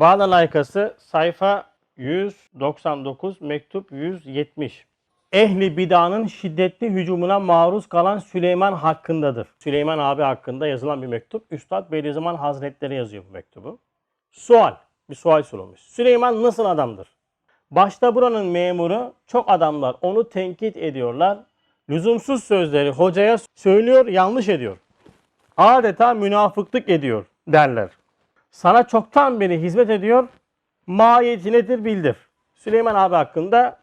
Bağla layıkası sayfa 199 mektup 170. Ehli bidanın şiddetli hücumuna maruz kalan Süleyman hakkındadır. Süleyman abi hakkında yazılan bir mektup. Üstad Bediüzzaman Hazretleri yazıyor bu mektubu. Sual. Bir sual sorulmuş. Süleyman nasıl adamdır? Başta buranın memuru çok adamlar onu tenkit ediyorlar. Lüzumsuz sözleri hocaya söylüyor, yanlış ediyor. Adeta münafıklık ediyor derler. Sana çoktan beri hizmet ediyor. Mahiyeti nedir bildir. Süleyman abi hakkında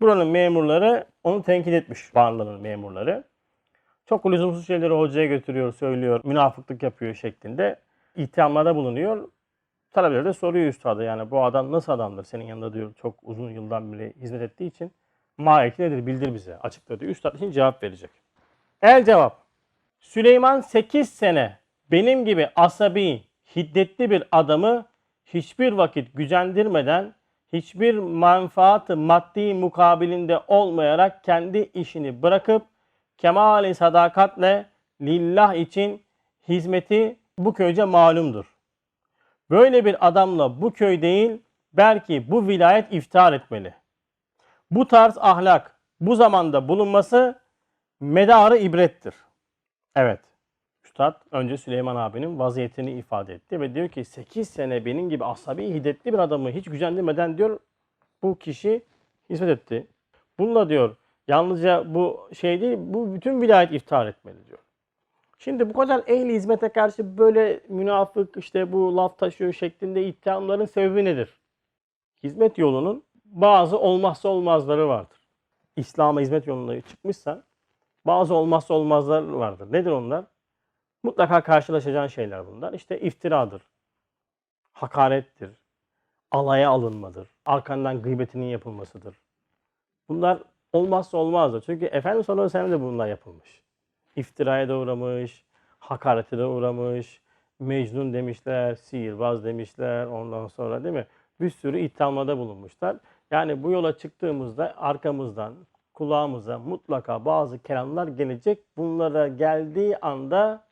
buranın memurları onu tenkit etmiş. Varlığının memurları. Çok lüzumsuz şeyleri hocaya götürüyor, söylüyor, münafıklık yapıyor şeklinde ithamlarda bulunuyor. Talebeler de soruyor üstada yani bu adam nasıl adamdır senin yanında diyor çok uzun yıldan beri hizmet ettiği için mahiyeti nedir bildir bize açıkla diyor. Üstad için cevap verecek. El cevap. Süleyman 8 sene benim gibi asabi, hiddetli bir adamı hiçbir vakit gücendirmeden, hiçbir menfaatı maddi mukabilinde olmayarak kendi işini bırakıp kemali sadakatle lillah için hizmeti bu köyce malumdur. Böyle bir adamla bu köy değil, belki bu vilayet iftihar etmeli. Bu tarz ahlak bu zamanda bulunması medarı ibrettir. Evet. Üstad önce Süleyman abinin vaziyetini ifade etti ve diyor ki 8 sene benim gibi asabi hiddetli bir adamı hiç gücendirmeden diyor bu kişi hizmet etti. Bununla diyor yalnızca bu şey değil bu bütün vilayet iftihar etmeli diyor. Şimdi bu kadar ehli hizmete karşı böyle münafık işte bu laf taşıyor şeklinde ithamların sebebi nedir? Hizmet yolunun bazı olmazsa olmazları vardır. İslam'a hizmet yoluna çıkmışsan bazı olmazsa olmazlar vardır. Nedir onlar? Mutlaka karşılaşacağın şeyler bunlar. İşte iftiradır, hakarettir, alaya alınmadır, arkandan gıybetinin yapılmasıdır. Bunlar olmazsa olmazdır. Çünkü Efendimiz sallallahu aleyhi ve sellem de bunlar yapılmış. İftiraya da uğramış, hakarete de uğramış, mecnun demişler, sihirbaz demişler ondan sonra değil mi? Bir sürü ithamada bulunmuşlar. Yani bu yola çıktığımızda arkamızdan, kulağımıza mutlaka bazı kelamlar gelecek. Bunlara geldiği anda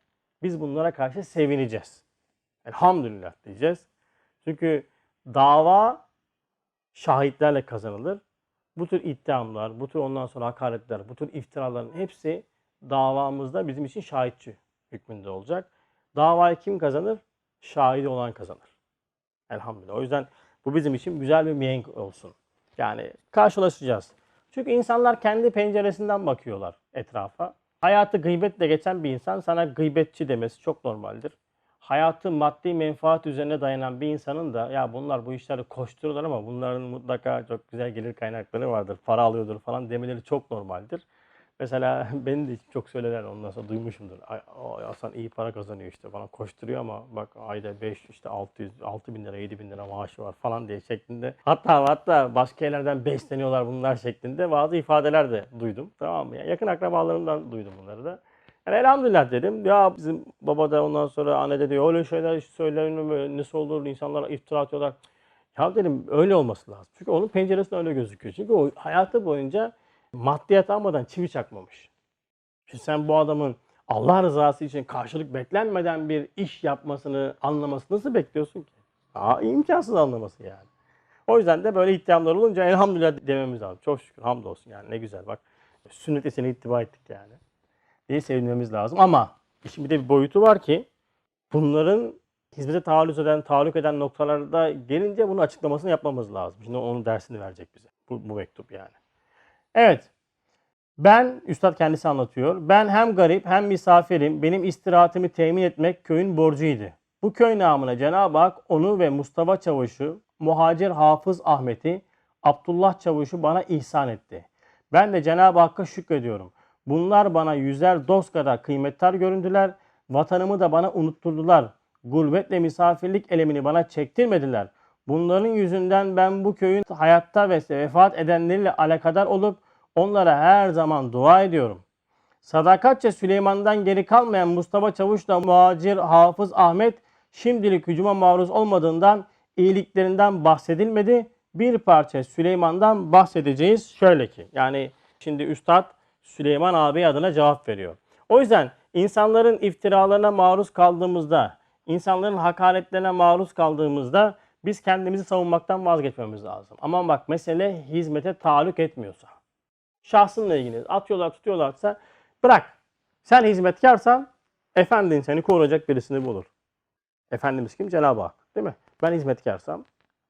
biz bunlara karşı sevineceğiz. Elhamdülillah diyeceğiz. Çünkü dava şahitlerle kazanılır. Bu tür ithamlar, bu tür ondan sonra hakaretler, bu tür iftiraların hepsi davamızda bizim için şahitçi hükmünde olacak. Davayı kim kazanır? Şahidi olan kazanır. Elhamdülillah. O yüzden bu bizim için güzel bir mihenk olsun. Yani karşılaşacağız. Çünkü insanlar kendi penceresinden bakıyorlar etrafa. Hayatı gıybetle geçen bir insan sana gıybetçi demesi çok normaldir. Hayatı maddi menfaat üzerine dayanan bir insanın da ya bunlar bu işleri koşturuyorlar ama bunların mutlaka çok güzel gelir kaynakları vardır, para alıyordur falan demeleri çok normaldir. Mesela beni de çok söylerler ondan sonra duymuşumdur. Ay, o Hasan iyi para kazanıyor işte bana koşturuyor ama bak ayda 5 işte 600 6 bin lira 7 bin lira maaşı var falan diye şeklinde. Hatta hatta başka yerlerden besleniyorlar bunlar şeklinde bazı ifadeler de duydum. Tamam mı? Yani yakın akrabalarımdan duydum bunları da. Yani elhamdülillah dedim. Ya bizim baba da ondan sonra anne de diyor öyle şeyler söylenir nasıl olur insanlara iftira atıyorlar. Ya dedim öyle olması lazım. Çünkü onun penceresinde öyle gözüküyor. Çünkü o hayatı boyunca maddiyat almadan çivi çakmamış. Şimdi sen bu adamın Allah rızası için karşılık beklenmeden bir iş yapmasını, anlamasını nasıl bekliyorsun ki? Aa, imkansız anlaması yani. O yüzden de böyle ittihamlar olunca elhamdülillah dememiz lazım. Çok şükür hamdolsun yani ne güzel bak. Sünnete seni ittiba ettik yani. Diye sevinmemiz lazım ama işin bir de bir boyutu var ki bunların hizmete taalluk eden, taalluk eden noktalarda gelince bunun açıklamasını yapmamız lazım. Şimdi onun dersini verecek bize. Bu, bu mektup yani. Evet. Ben, Üstad kendisi anlatıyor. Ben hem garip hem misafirim. Benim istirahatimi temin etmek köyün borcuydu. Bu köy namına Cenab-ı Hak onu ve Mustafa Çavuş'u, Muhacir Hafız Ahmet'i, Abdullah Çavuş'u bana ihsan etti. Ben de Cenab-ı Hakk'a şükrediyorum. Bunlar bana yüzer dost kadar kıymettar göründüler. Vatanımı da bana unutturdular. Gurbetle misafirlik elemini bana çektirmediler. Bunların yüzünden ben bu köyün hayatta ve vefat edenleriyle alakadar olup onlara her zaman dua ediyorum. Sadakatçe Süleyman'dan geri kalmayan Mustafa Çavuş'la muhacir Hafız Ahmet şimdilik hücuma maruz olmadığından iyiliklerinden bahsedilmedi. Bir parça Süleyman'dan bahsedeceğiz. Şöyle ki yani şimdi Üstad Süleyman abi adına cevap veriyor. O yüzden insanların iftiralarına maruz kaldığımızda, insanların hakaretlerine maruz kaldığımızda Biz kendimizi savunmaktan vazgeçmemiz lazım. Ama bak mesele hizmete taluk etmiyorsa. Şahsınla ilgili atıyorlar tutuyorlarsa bırak. Sen hizmetkarsan efendin seni koruyacak birisini bulur. Efendimiz kim? Cenab-ı Hak. Değil mi? Ben hizmetkarsam,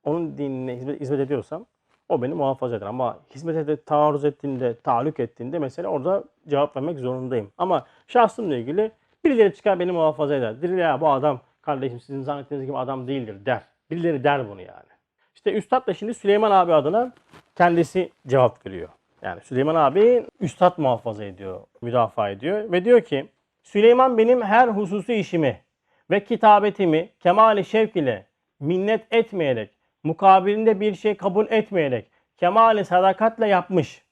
onun dinine hizmet, hizmet ediyorsam o beni muhafaza eder. Ama hizmete de taarruz ettiğinde, taluk ettiğinde mesela orada cevap vermek zorundayım. Ama şahsımla ilgili birileri çıkar beni muhafaza eder. Der ya bu adam kardeşim sizin zannettiğiniz gibi adam değildir der. Birileri der bunu yani. İşte Üstad da şimdi Süleyman abi adına kendisi cevap veriyor. Yani Süleyman abi Üstad muhafaza ediyor, müdafaa ediyor ve diyor ki Süleyman benim her hususi işimi ve kitabetimi kemali şevk ile minnet etmeyerek, mukabilinde bir şey kabul etmeyerek kemali sadakatle yapmış.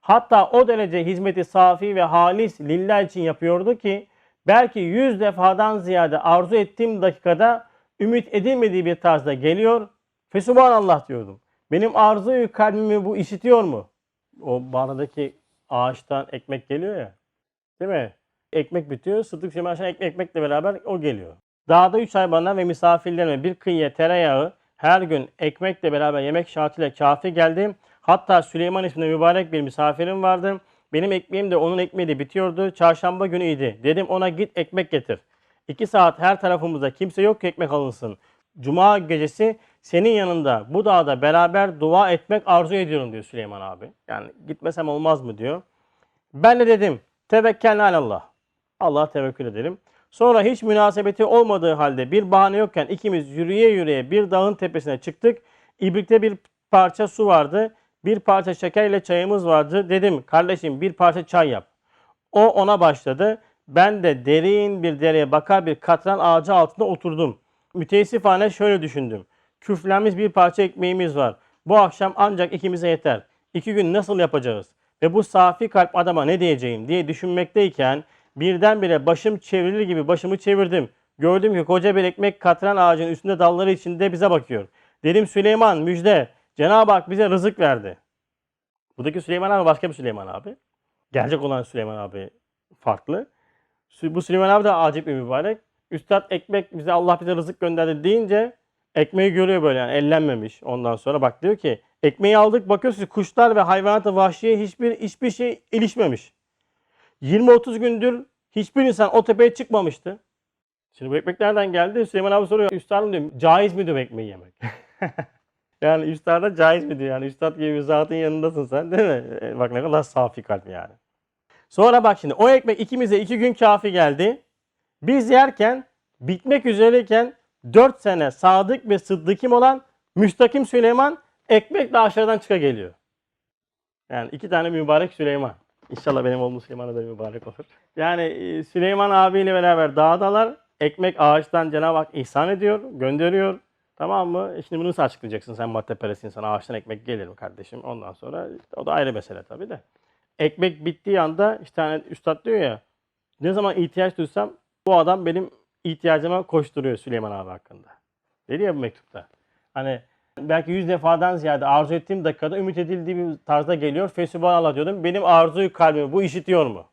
Hatta o derece hizmeti safi ve halis lillah için yapıyordu ki belki yüz defadan ziyade arzu ettiğim dakikada ümit edilmediği bir tarzda geliyor. Fesubhanallah diyordum. Benim arzuyu kalbimi bu işitiyor mu? O bağdaki ağaçtan ekmek geliyor ya. Değil mi? Ekmek bitiyor. Sıddık Süleyman Şah ekmek, ekmekle beraber o geliyor. Dağda üç ay bana ve misafirlerime bir kıyıya tereyağı her gün ekmekle beraber yemek şartıyla kafi geldi. Hatta Süleyman isminde mübarek bir misafirim vardı. Benim ekmeğim de onun ekmeği de bitiyordu. Çarşamba günüydü. Dedim ona git ekmek getir. İki saat her tarafımızda kimse yok ki ekmek alınsın. Cuma gecesi senin yanında bu dağda beraber dua etmek arzu ediyorum diyor Süleyman abi. Yani gitmesem olmaz mı diyor. Ben de dedim tevekkel Allah. Allah'a tevekkül edelim. Sonra hiç münasebeti olmadığı halde bir bahane yokken ikimiz yürüye yürüye bir dağın tepesine çıktık. İbrikte bir parça su vardı. Bir parça şekerle çayımız vardı. Dedim kardeşim bir parça çay yap. O ona başladı. Ben de derin bir dereye bakar bir katran ağacı altında oturdum. Müteessifane şöyle düşündüm. Küflenmiş bir parça ekmeğimiz var. Bu akşam ancak ikimize yeter. İki gün nasıl yapacağız? Ve bu safi kalp adama ne diyeceğim diye düşünmekteyken birdenbire başım çevrilir gibi başımı çevirdim. Gördüm ki koca bir ekmek katran ağacının üstünde dalları içinde bize bakıyor. Dedim Süleyman müjde. Cenab-ı Hak bize rızık verdi. Buradaki Süleyman abi başka bir Süleyman abi. Gelecek olan Süleyman abi farklı. Bu Süleyman abi de acip bir mübarek. Üstad ekmek bize Allah bize rızık gönderdi deyince ekmeği görüyor böyle yani ellenmemiş. Ondan sonra bak diyor ki ekmeği aldık bakıyorsunuz kuşlar ve hayvanat vahşiye hiçbir hiçbir şey ilişmemiş. 20-30 gündür hiçbir insan o tepeye çıkmamıştı. Şimdi bu ekmek nereden geldi? Süleyman abi soruyor. Üstadım diyor caiz mi diyor ekmeği yemek? yani üstada caiz mi diyor yani üstad gibi zatın yanındasın sen değil mi? E, Bak ne kadar safi kalp yani. Sonra bak şimdi o ekmek ikimize iki gün kafi geldi. Biz yerken bitmek üzereyken 4 sene sadık ve sıddıkim olan müstakim Süleyman ekmekle aşağıdan çıka geliyor. Yani iki tane mübarek Süleyman. İnşallah benim oğlum Süleyman'a da mübarek olur. Yani e, Süleyman abiyle beraber dağdalar. Ekmek ağaçtan Cenab-ı Hak ihsan ediyor, gönderiyor. Tamam mı? E Şimdi bunu nasıl açıklayacaksın sen maddeperest insan? Ağaçtan ekmek gelir mi kardeşim? Ondan sonra o da ayrı mesele tabii de. Ekmek bittiği anda işte hani üstad diyor ya ne zaman ihtiyaç duysam bu adam benim ihtiyacıma koşturuyor Süleyman abi hakkında. Dedi ya bu mektupta. Hani belki yüz defadan ziyade arzu ettiğim dakikada ümit edildiği bir tarzda geliyor. Fesubhanallah diyordum. Benim arzuyu kalbimi bu işitiyor mu?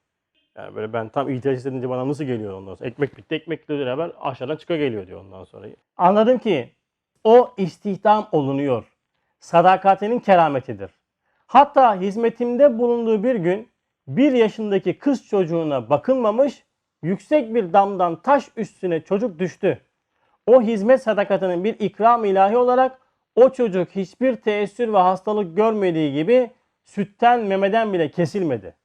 Yani böyle ben tam ihtiyaç istediğince bana nasıl geliyor ondan sonra? Ekmek bitti. Ekmekle beraber aşağıdan çıka geliyor diyor ondan sonra. Anladım ki o istihdam olunuyor. Sadakatinin kerametidir. Hatta hizmetimde bulunduğu bir gün bir yaşındaki kız çocuğuna bakılmamış yüksek bir damdan taş üstüne çocuk düştü. O hizmet sadakatinin bir ikram ilahi olarak o çocuk hiçbir teessür ve hastalık görmediği gibi sütten memeden bile kesilmedi.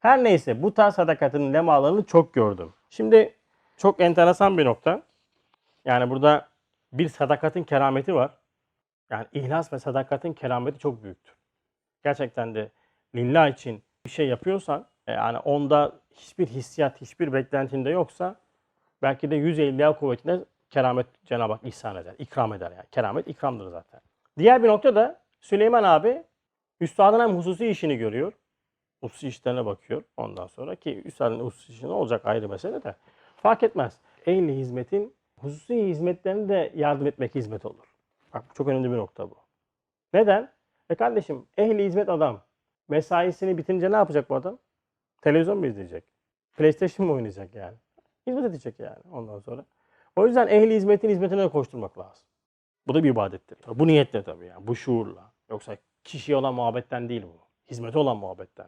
Her neyse bu tarz sadakatinin lemalarını çok gördüm. Şimdi çok enteresan bir nokta. Yani burada bir sadakatin kerameti var. Yani ihlas ve sadakatin kerameti çok büyüktür. Gerçekten de lillah için bir şey yapıyorsan yani onda hiçbir hissiyat, hiçbir beklentinde yoksa belki de 150 kuvvetine keramet Cenab-ı Hak ihsan eder, ikram eder yani. Keramet ikramdır zaten. Diğer bir nokta da Süleyman abi üstadın hem hususi işini görüyor. Hususi işlerine bakıyor ondan sonra ki üstadın hususi işi ne olacak ayrı mesele de. Fark etmez. Ehli hizmetin hususi hizmetlerine de yardım etmek hizmet olur. Bak çok önemli bir nokta bu. Neden? E kardeşim ehli hizmet adam. Mesaisini bitince ne yapacak bu adam? Televizyon mu izleyecek? PlayStation mı oynayacak yani? Hizmet edecek yani ondan sonra. O yüzden ehli hizmetin hizmetine koşturmak lazım. Bu da bir ibadettir. Bu niyetle tabii yani. Bu şuurla. Yoksa kişiye olan muhabbetten değil bu. Hizmete olan muhabbetten.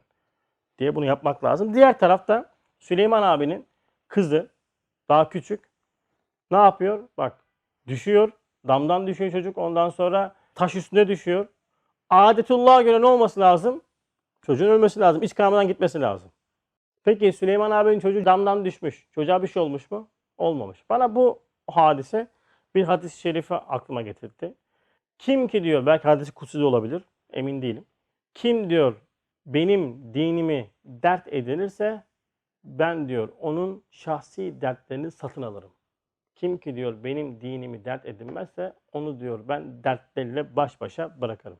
Diye bunu yapmak lazım. Diğer tarafta Süleyman abinin kızı daha küçük. Ne yapıyor? Bak düşüyor. Damdan düşüyor çocuk. Ondan sonra taş üstüne düşüyor. Adetullah'a göre ne olması lazım? Çocuğun ölmesi lazım. İç kanamadan gitmesi lazım. Peki Süleyman abinin çocuğu damdan düşmüş. Çocuğa bir şey olmuş mu? Olmamış. Bana bu hadise bir hadis-i şerifi aklıma getirdi. Kim ki diyor, belki hadisi kutsi de olabilir, emin değilim. Kim diyor benim dinimi dert edinirse ben diyor onun şahsi dertlerini satın alırım. Kim ki diyor benim dinimi dert edinmezse onu diyor ben dertleriyle baş başa bırakırım.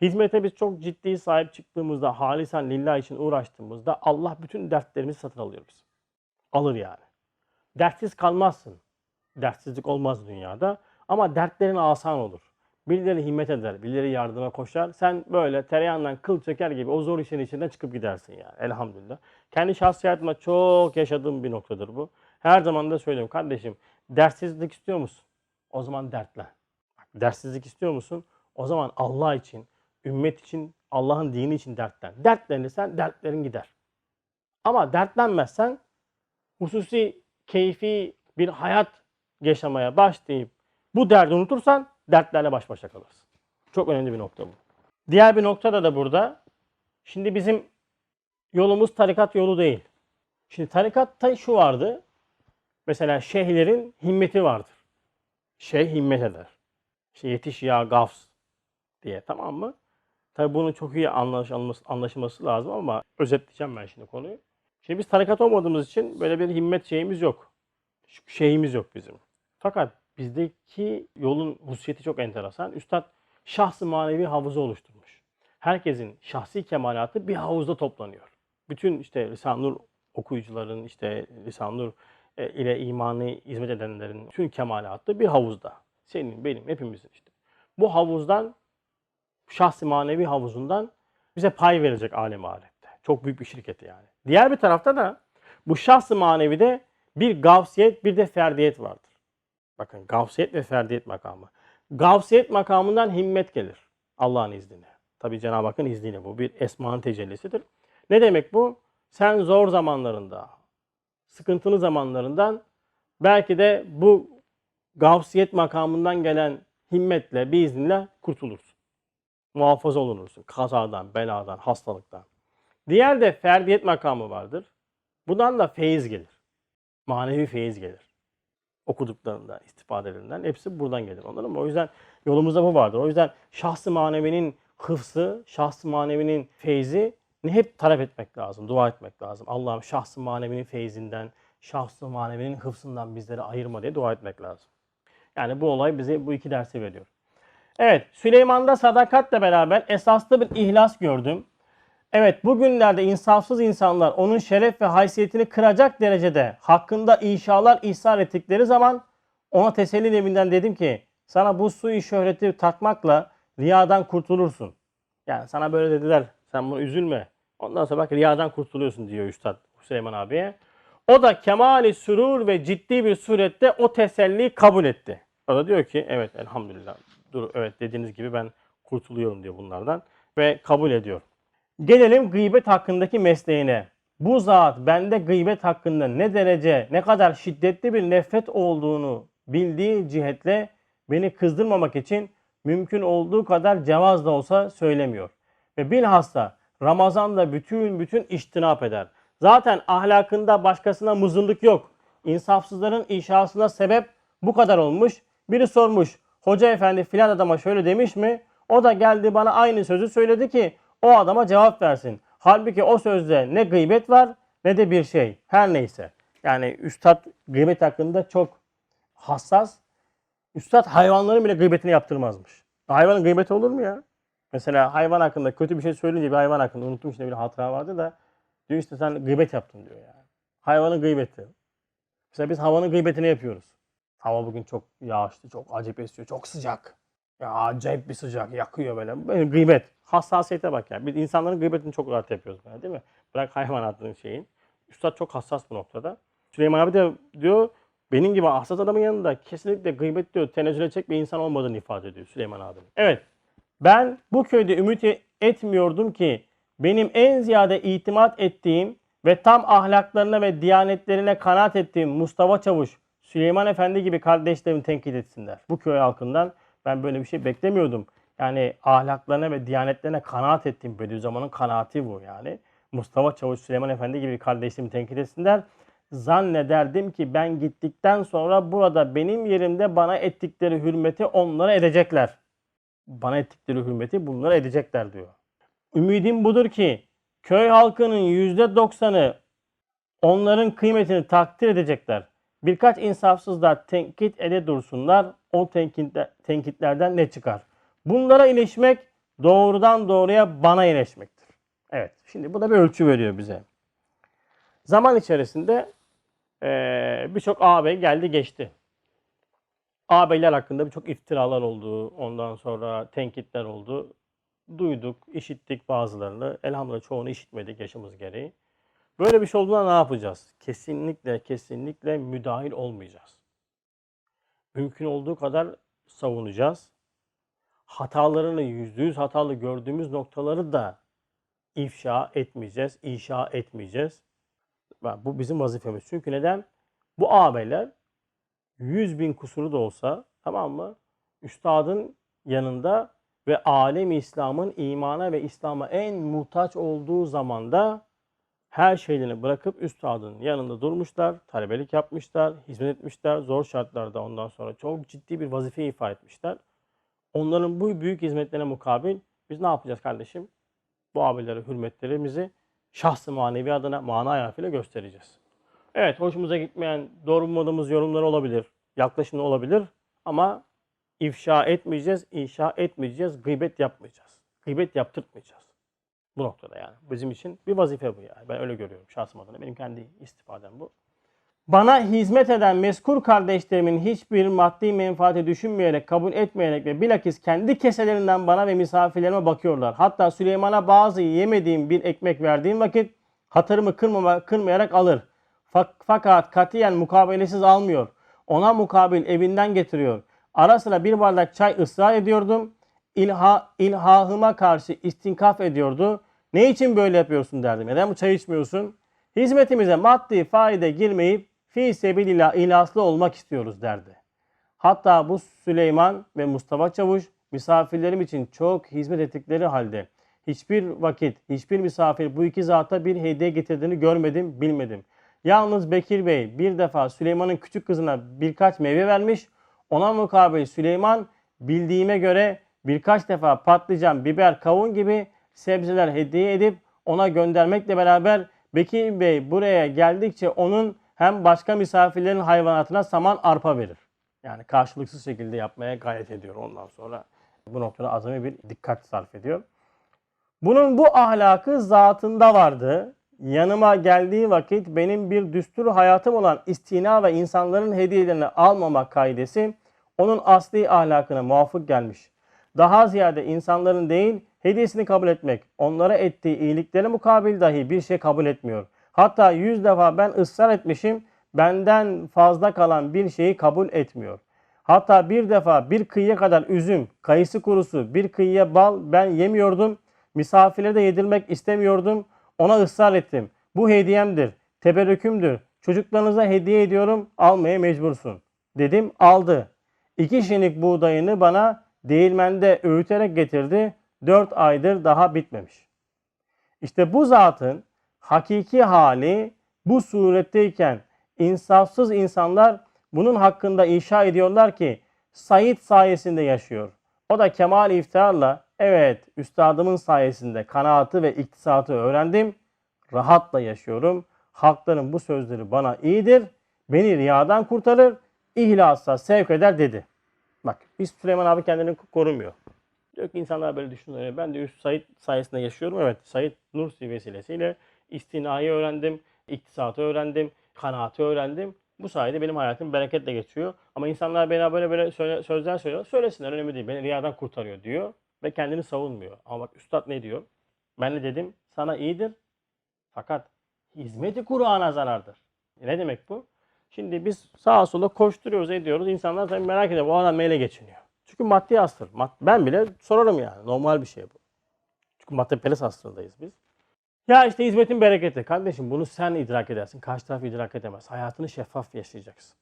Hizmete biz çok ciddi sahip çıktığımızda, halisan lillah için uğraştığımızda Allah bütün dertlerimizi satın alıyor biz. Alır yani. Dertsiz kalmazsın. Dertsizlik olmaz dünyada. Ama dertlerin asan olur. Birileri himmet eder, birileri yardıma koşar. Sen böyle tereyağından kıl çeker gibi o zor işin içinden çıkıp gidersin yani. Elhamdülillah. Kendi şahsi hayatımda çok yaşadığım bir noktadır bu. Her zaman da söylüyorum kardeşim dertsizlik istiyor musun? O zaman dertle. Bak, dertsizlik istiyor musun? O zaman Allah için, ümmet için, Allah'ın dini için dertlen. Dertlenirsen dertlerin gider. Ama dertlenmezsen hususi, keyfi bir hayat yaşamaya başlayıp bu derdi unutursan dertlerle baş başa kalırsın. Çok önemli bir nokta bu. Diğer bir noktada da burada. Şimdi bizim yolumuz tarikat yolu değil. Şimdi tarikatta şu vardı. Mesela şeyhlerin himmeti vardır. Şeyh himmet eder. İşte yetiş ya gafs diye tamam mı? Tabi bunun çok iyi anlaşılması, anlaşılması lazım ama özetleyeceğim ben şimdi konuyu. Şimdi biz tarikat olmadığımız için böyle bir himmet şeyimiz yok. Şeyimiz yok bizim. Fakat bizdeki yolun hususiyeti çok enteresan. Üstad şahsı manevi havuzu oluşturmuş. Herkesin şahsi kemalatı bir havuzda toplanıyor. Bütün işte Nur okuyucuların, işte Nur e, ile imanı hizmet edenlerin tüm kemalatı bir havuzda. Senin, benim, hepimizin işte. Bu havuzdan, şahsi manevi havuzundan bize pay verecek alem alette. Çok büyük bir şirketi yani. Diğer bir tarafta da bu şahsı manevide bir gavsiyet bir de ferdiyet vardır. Bakın gavsiyet ve ferdiyet makamı. Gavsiyet makamından himmet gelir. Allah'ın izniyle. Tabi Cenab-ı Hakk'ın izniyle bu bir esmanın tecellisidir. Ne demek bu? Sen zor zamanlarında, sıkıntılı zamanlarından belki de bu gavsiyet makamından gelen himmetle, biiznille kurtulursun. Muhafaza olunursun. Kazadan, beladan, hastalıktan. Diğer de ferdiyet makamı vardır. Bundan da feyiz gelir. Manevi feyiz gelir okuduklarından, istifadelerinden hepsi buradan gelir onların. O yüzden yolumuzda bu vardır. O yüzden şahsı manevinin hıfsı, şahsı manevinin feyzi ne hep talep etmek lazım, dua etmek lazım. Allah'ım şahsı manevinin feyzinden, şahsı manevinin hıfsından bizleri ayırma diye dua etmek lazım. Yani bu olay bize bu iki dersi veriyor. Evet, Süleyman'da sadakatle beraber esaslı bir ihlas gördüm. Evet bugünlerde insafsız insanlar onun şeref ve haysiyetini kıracak derecede hakkında inşalar ihsar ettikleri zaman ona teselli evinden dedim ki sana bu suyu şöhreti takmakla riyadan kurtulursun. Yani sana böyle dediler sen bunu üzülme. Ondan sonra bak riyadan kurtuluyorsun diyor Üstad Süleyman abiye. O da kemali sürur ve ciddi bir surette o teselli kabul etti. O da diyor ki evet elhamdülillah dur evet dediğiniz gibi ben kurtuluyorum diyor bunlardan ve kabul ediyor. Gelelim gıybet hakkındaki mesleğine. Bu zat bende gıybet hakkında ne derece, ne kadar şiddetli bir nefret olduğunu bildiği cihetle beni kızdırmamak için mümkün olduğu kadar cevaz da olsa söylemiyor. Ve bilhassa Ramazan'da bütün bütün iştinap eder. Zaten ahlakında başkasına muzurluk yok. İnsafsızların inşasına sebep bu kadar olmuş. Biri sormuş, hoca efendi filan adama şöyle demiş mi? O da geldi bana aynı sözü söyledi ki o adama cevap versin. Halbuki o sözde ne gıybet var ne de bir şey. Her neyse. Yani üstad gıybet hakkında çok hassas. Üstad hayvanların bile gıybetini yaptırmazmış. Hayvanın gıybeti olur mu ya? Mesela hayvan hakkında kötü bir şey söyleyince bir hayvan hakkında unuttum işte bir hatıra vardı da diyor işte sen gıybet yaptın diyor yani. Hayvanın gıybeti. Mesela biz havanın gıybetini yapıyoruz. Hava bugün çok yağışlı, çok acayip esiyor, çok sıcak. Ya acayip bir sıcak, yakıyor böyle. Böyle gıybet. Hassasiyete bak ya. Biz insanların gıybetini çok rahat yapıyoruz böyle değil mi? Bırak hayvanatın şeyin. Üstad çok hassas bu noktada. Süleyman abi de diyor benim gibi hassas adamın yanında kesinlikle gıybet diyor, tenezzül edecek bir insan olmadığını ifade ediyor Süleyman abi. Evet. Ben bu köyde ümit etmiyordum ki benim en ziyade itimat ettiğim ve tam ahlaklarına ve diyanetlerine kanaat ettiğim Mustafa Çavuş, Süleyman Efendi gibi kardeşlerimi tenkit etsinler. Bu köy halkından ben böyle bir şey beklemiyordum. Yani ahlaklarına ve diyanetlerine kanaat ettiğim Bediüzzaman'ın kanaati bu yani. Mustafa Çavuş, Süleyman Efendi gibi kardeşlerimi tenkit etsinler. Zannederdim ki ben gittikten sonra burada benim yerimde bana ettikleri hürmeti onlara edecekler. Bana ettikleri hürmeti bunlara edecekler diyor. Ümidim budur ki köy halkının yüzde doksanı onların kıymetini takdir edecekler. Birkaç insafsızlar tenkit ede dursunlar. O tenkitler, tenkitlerden ne çıkar? Bunlara ilişmek doğrudan doğruya bana iyileşmektir. Evet. Şimdi bu da bir ölçü veriyor bize. Zaman içerisinde eee, birçok ağabey geldi geçti. Ağabeyler hakkında birçok iftiralar oldu. Ondan sonra tenkitler oldu. Duyduk, işittik bazılarını. Elhamdülillah çoğunu işitmedik yaşımız gereği. Böyle bir şey olduğunda ne yapacağız? Kesinlikle kesinlikle müdahil olmayacağız. Mümkün olduğu kadar savunacağız. Hatalarını yüzde yüz hatalı gördüğümüz noktaları da ifşa etmeyeceğiz, inşa etmeyeceğiz. Bu bizim vazifemiz. Çünkü neden? Bu ağabeyler 100 bin kusuru da olsa tamam mı? Üstadın yanında ve alem İslam'ın imana ve İslam'a en muhtaç olduğu zamanda her şeylerini bırakıp üstadın yanında durmuşlar, talebelik yapmışlar, hizmet etmişler, zor şartlarda ondan sonra çok ciddi bir vazife ifa etmişler. Onların bu büyük hizmetlerine mukabil biz ne yapacağız kardeşim? Bu abilere hürmetlerimizi şahsı manevi adına mana ayafıyla göstereceğiz. Evet hoşumuza gitmeyen doğru bulmadığımız yorumlar olabilir, yaklaşımlar olabilir ama ifşa etmeyeceğiz, inşa etmeyeceğiz, gıybet yapmayacağız. Gıybet yaptırtmayacağız. Bu noktada yani. Bizim için bir vazife bu yani. Ben öyle görüyorum şahsım adına. Benim kendi istifadem bu. Bana hizmet eden meskur kardeşlerimin hiçbir maddi menfaati düşünmeyerek, kabul etmeyerek ve bilakis kendi keselerinden bana ve misafirlerime bakıyorlar. Hatta Süleyman'a bazı yemediğim bir ekmek verdiğim vakit hatırımı kırmama, kırmayarak alır. Fak- Fakat katiyen mukabelesiz almıyor. Ona mukabil evinden getiriyor. Ara sıra bir bardak çay ısrar ediyordum. İlha, ilhahıma karşı istinkaf ediyordu. Ne için böyle yapıyorsun derdim. Neden bu çay içmiyorsun? Hizmetimize maddi faide girmeyip fi sebilillah ihlaslı olmak istiyoruz derdi. Hatta bu Süleyman ve Mustafa Çavuş misafirlerim için çok hizmet ettikleri halde hiçbir vakit, hiçbir misafir bu iki zata bir hediye getirdiğini görmedim, bilmedim. Yalnız Bekir Bey bir defa Süleyman'ın küçük kızına birkaç meyve vermiş. Ona mukabil Süleyman bildiğime göre birkaç defa patlıcan, biber, kavun gibi sebzeler hediye edip ona göndermekle beraber Bekir Bey buraya geldikçe onun hem başka misafirlerin hayvanatına saman arpa verir. Yani karşılıksız şekilde yapmaya gayret ediyor ondan sonra. Bu noktada azami bir dikkat sarf ediyor. Bunun bu ahlakı zatında vardı. Yanıma geldiği vakit benim bir düstur hayatım olan istina ve insanların hediyelerini almamak kaidesi onun asli ahlakına muvafık gelmiş. Daha ziyade insanların değil hediyesini kabul etmek, onlara ettiği iyilikleri mukabil dahi bir şey kabul etmiyor. Hatta yüz defa ben ısrar etmişim, benden fazla kalan bir şeyi kabul etmiyor. Hatta bir defa bir kıyıya kadar üzüm, kayısı kurusu, bir kıyıya bal ben yemiyordum. Misafirlere de yedirmek istemiyordum. Ona ısrar ettim. Bu hediyemdir, teberrükümdür. Çocuklarınıza hediye ediyorum, almaya mecbursun. Dedim, aldı. İki şinik buğdayını bana değirmende öğüterek getirdi. Dört aydır daha bitmemiş. İşte bu zatın hakiki hali bu suretteyken insafsız insanlar bunun hakkında inşa ediyorlar ki Said sayesinde yaşıyor. O da kemal iftiharla evet üstadımın sayesinde kanaatı ve iktisatı öğrendim. Rahatla yaşıyorum. Halkların bu sözleri bana iyidir. Beni riyadan kurtarır. İhlasa sevk eder dedi. Bak biz Süleyman abi kendini korumuyor. Diyor ki insanlar böyle düşünüyor. Ben de Üst Said sayesinde yaşıyorum. Evet Said Nursi vesilesiyle istinayı öğrendim, iktisatı öğrendim, kanaatı öğrendim. Bu sayede benim hayatım bereketle geçiyor. Ama insanlar bana böyle böyle söyle, sözler söylüyor. Söylesinler önemli değil. Beni riyadan kurtarıyor diyor. Ve kendini savunmuyor. Ama bak Üstad ne diyor? Ben de dedim sana iyidir. Fakat hizmeti Kur'an'a zarardır. Ne demek bu? Şimdi biz sağa sola koşturuyoruz ediyoruz. İnsanlar tabii merak ediyor bu adam neyle geçiniyor. Çünkü maddi hastır. Mad- Ben bile sorarım yani. Normal bir şey bu. Çünkü maddeperest hastalığındayız biz. Ya işte hizmetin bereketi. Kardeşim bunu sen idrak edersin. Karşı taraf idrak edemez. Hayatını şeffaf yaşayacaksın.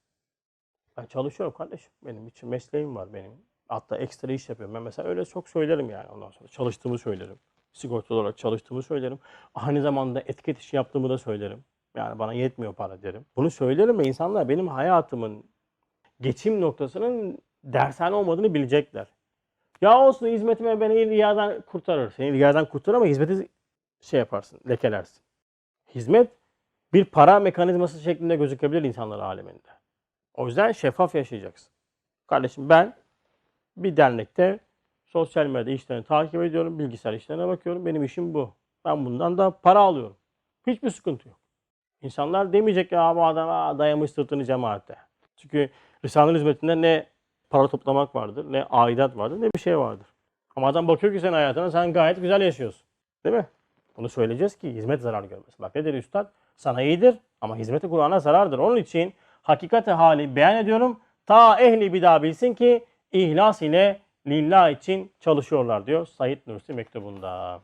Ben çalışıyorum kardeşim. Benim için mesleğim var benim. Hatta ekstra iş yapıyorum. Ben mesela öyle çok söylerim yani ondan sonra. Çalıştığımı söylerim. Sigortalı olarak çalıştığımı söylerim. Aynı zamanda etiket işi yaptığımı da söylerim. Yani bana yetmiyor para derim. Bunu söylerim ve insanlar benim hayatımın geçim noktasının dershane olmadığını bilecekler. Ya olsun hizmetime beni riyadan kurtarır. Seni riyadan kurtarır ama hizmeti şey yaparsın, lekelersin. Hizmet bir para mekanizması şeklinde gözükebilir insanlar aleminde. O yüzden şeffaf yaşayacaksın. Kardeşim ben bir dernekte sosyal medya işlerini takip ediyorum, bilgisayar işlerine bakıyorum. Benim işim bu. Ben bundan da para alıyorum. Hiçbir sıkıntı yok. İnsanlar demeyecek ya bu adam dayamış sırtını cemaate. Çünkü Risale-i hizmetinde ne para toplamak vardır, ne aidat vardır, ne bir şey vardır. Ama adam bakıyor ki sen hayatına sen gayet güzel yaşıyorsun. Değil mi? Bunu söyleyeceğiz ki hizmet zarar görmesin. Bak ne dedi üstad? Sana iyidir ama hizmeti Kur'an'a zarardır. Onun için hakikati hali beyan ediyorum. Ta ehli bida bilsin ki ihlas ile lillah için çalışıyorlar diyor Said Nursi mektubunda.